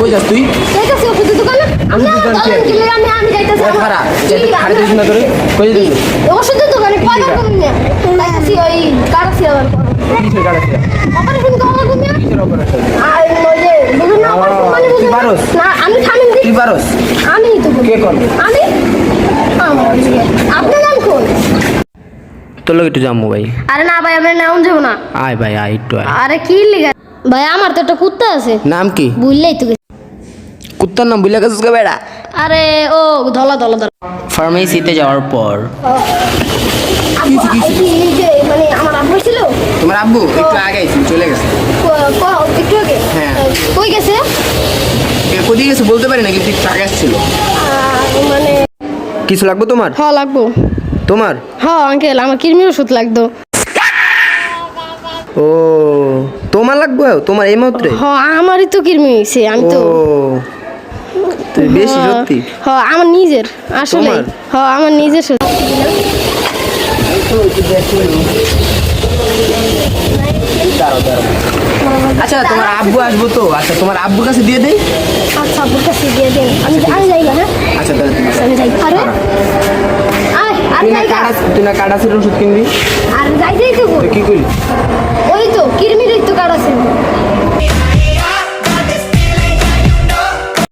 কই যাস তুই? যাইতাছি ওষুধের দোকানে। আমি না, দোকান বলেন কে? কি লাগে, আমি আমি যাইতাছি। ওই খারা যেতে খাড়ি দিস না তোরে। কই যাস ওষুধের দোকানে কয় কি টাকা যাইতাছি ওই কারাসি আবার কিসের গাড়ি অপারেশন করা তুমি কিসের অপারেশন? আর ওই যে বুঝুন না অপারেশন মানে বুঝুন পারোস? না আমি থামিন দিই তুই পারস? আমি তো কে করবে? আমি। আপনার নাম কোন? তোর লোক একটু যাব ভাই। আরে না ভাই আপনার নাম যাব না। আয় ভাই আয় একটু আরে কি লিগা ভাই আমার তো একটা কুত্তা আছে। নাম কি? বুঝলেই তো কুত্তার নাম বুঝলে গেছিস বেড়া। আরে ও ধলা ধলা ধলা। ফার্মেসিতে যাওয়ার পর। মানে আমার আব্বু ছিল? তোমার আব্বু? একটু আগে চলে গেছে। একটু আগে? হ্যাঁ। কই গেছে? কোথায় গেছে বলতে পারি না কিন্তু একটু আগে আসছিল। মানে কিছু লাগবে তোমার? হ লাগবো। তোমার? হ আঙ্কেল আমার কিরমির ওষুধ লাগতো। ও। তোমার লাগবে তোমার এই মুহূর্তে হ আমারই তো কিরমি হয়েছে আমি তো তুই বেশি সত্যি? হ আমার নিজের আসলে? হ আমার নিজের সত্যি। আচ্ছা তোমার আব্বু আসব তো। আচ্ছা তোমার আব্বুর কাছে দিয়ে দেই। আচ্ছা আব্বুর কাছে দিয়ে দেন। আমি আমি যাই না হ্যাঁ? আচ্ছা তুমি আমি যাই। আরে? তুই না কাটা তুই না কাটা ওষুধ কিনবি? আর যাই যাই তো কি করলি? ওই তো।